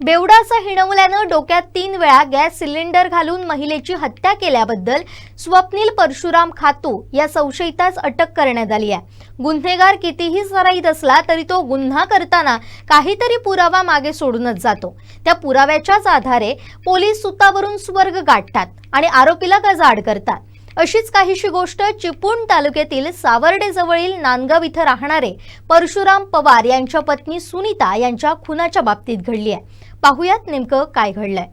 बेवडाचा हिणवल्यानं डोक्यात तीन वेळा गॅस सिलेंडर घालून महिलेची हत्या केल्याबद्दल स्वप्नील परशुराम खातू या संशयितास अटक करण्यात आली आहे. गुन्हेगार कितीही सराईत असला तरी तो गुन्हा करताना काहीतरी पुरावा मागे सोडूनच जातो. त्या पुराव्याच्याच आधारे पोलीस सुतावरून स्वर्ग गाठतात आणि आरोपीला गजाआड करतात. अशीच काहीशी गोष्ट चिपळूण तालुक्यातील सावर्डे जवळील नांदगाव इथं राहणारे परशुराम पवार यांच्या पत्नी सुनीता यांच्या खुनाच्या बाबतीत घडली आहे. पाहुयात नेमकं काय घडलंय.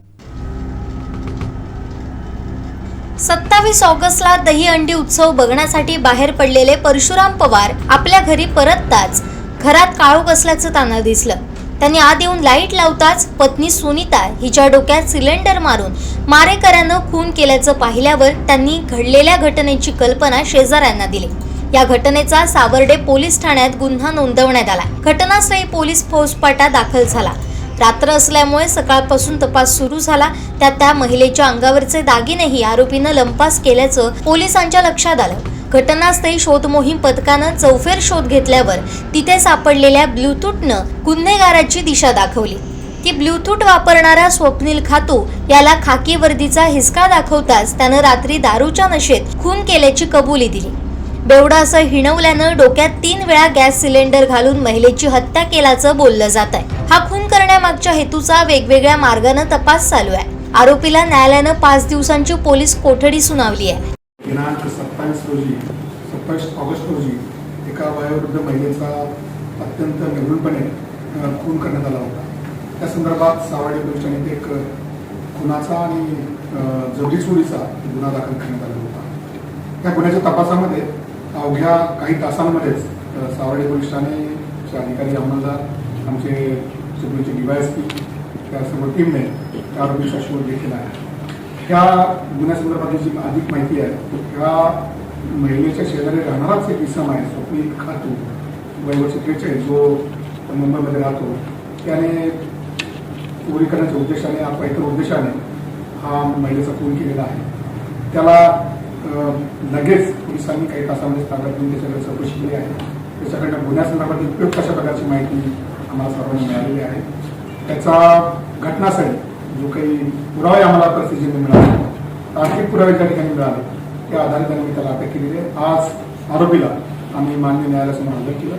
सत्तावीस ऑगस्टला दही अंडी उत्सव बघण्यासाठी बाहेर पडलेले परशुराम पवार आपल्या घरी परतताच घरात काळोख असल्याचं त्यांना दिसलं. त्यांनी आत येऊन लाइट लावताच पत्नी सुनीता हिच्या डोक्यात सिलेंडर मारून मारेकऱ्यानं खून केल्याचं पाहिल्यावर त्यांनी घडलेल्या घटनेची कल्पना शेजाऱ्यांना दिली. या घटनेचा सावर्डे पोलीस ठाण्यात गुन्हा नोंदवण्यात आला. घटनास्थळी पोलीस फौजपाटा दाखल झाला. रात्र असल्यामुळे सकाळपासून तपास सुरू झाला. त्यात त्या महिलेच्या अंगावरचे दागिनेही आरोपीनं लंपास केल्याचं पोलिसांच्या लक्षात आलं. घटनास्थळी शोध मोहीम पथकानं चौफेर शोध घेतल्यावर तिथे सापडलेल्या ब्लूटूथनं गुन्हेगाराची दिशा दाखवली. की ब्लूटूथ वापरणारा स्वप्नील खातू याला खाकी वर्दीचा हिसका दाखवताच त्यानं रात्री दारूच्या नशेत खून केल्याची कबुली दिली. बेवडा असं हिणवल्यानं डोक्यात तीन वेळा गॅस सिलेंडर घालून महिलेची हत्या केल्याचं बोललं जात आहे हा खून करण्यामागच्या हेतूचा वेगवेगळ्या मार्गानं तपास चालू आहे. आरोपीला न्यायालयानं पाच दिवसांची पोलीस कोठडी सुनावली आहे. दिनांक सत्तावीस रोजी सत्तावीस ऑगस्ट रोजी एका वयोवृद्ध महिलेचा अत्यंत निर्गुणपणे खून करण्यात आला होता. त्या संदर्भात सावर्डे पोलीस ठाण्यात एक खुनाचा आणि जबरी चोरीचा गुन्हा दाखल करण्यात आला होता. त्या गुन्ह्याच्या तपासामध्ये अवघ्या काही तासांमध्येच अ, सावर्डे पोलीस ठाणेचे अधिकारी अंमलदार आमचे चिपळूणचे डीवायएसपी त्या टीमने त्या आरोपीचा शोध घेतलेला आहे. ह्या गुन्ह्यासंदर्भातली जी अधिक माहिती आहे ह्या महिलेच्या शेजारी राहणाराच एक इसम आहे स्वप्नील खातू वयवर्ष त्रेचाळीस जो मुंबईमध्ये राहतो. त्याने चोरी करण्याच्या उद्देशाने अथवा इतर उद्देशाने हा महिलेचा खून केलेला आहे. त्याला लगेच पोलिसांनी काही तासामध्ये ताब्यात घेऊन त्याच्याकडे चौकशी केली आहे. त्याच्याकडनं गुन्ह्यासंदर्भातील उपयुक्त अशा प्रकारची माहिती आम्हाला सर्वांना मिळालेली आहे. त्याचा घटनास्थळी जो काही पुरावे आम्हाला प्रसिद्धीने मिळाले. तार्किक पुरावे त्या ठिकाणी मिळाले त्या आधारे आम्ही त्याला अटक केलेली आहे. आज आरोपीला आम्ही मान्य न्यायालयासमोर हजर केलं.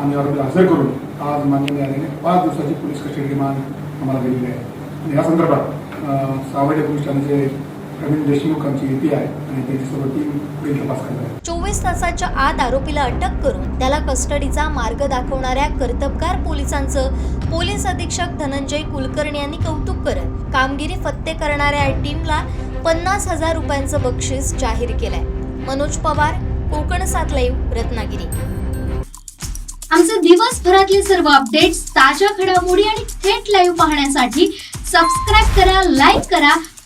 आणि आरोपीला हजर करून आज मान्य न्यायालयाने पाच दिवसाची पोलीस कस्टडी मान आम्हाला दिलेली आहे. आणि या संदर्भात सावडे पोलीस ठाण्याचे प्रवीण देशमुख आमची युती आहे आणि त्यांची सर्व टीम पुढील तपास करत आहे. चोवीस तासाच्या आत आरोपीला अटक करून त्याला कस्टडीचा मार्ग दाखवणाऱ्या कर्तबगार पोलिसांचं पोलीस अधीक्षक धनंजय कुलकर्णी यांनी कौतुक करत कामगिरी फत्ते करणाऱ्या टीमला पन्नास हजार रुपयांचं बक्षीस जाहीर केलंय. मनोज पवार कोकण सात लाईव्ह रत्नागिरी. आमचे दिवसभरातले सर्व अपडेट्स ताज्या घडामोडी आणि थेट लाईव्ह पाहण्यासाठी सबस्क्राईब करा लाईक करा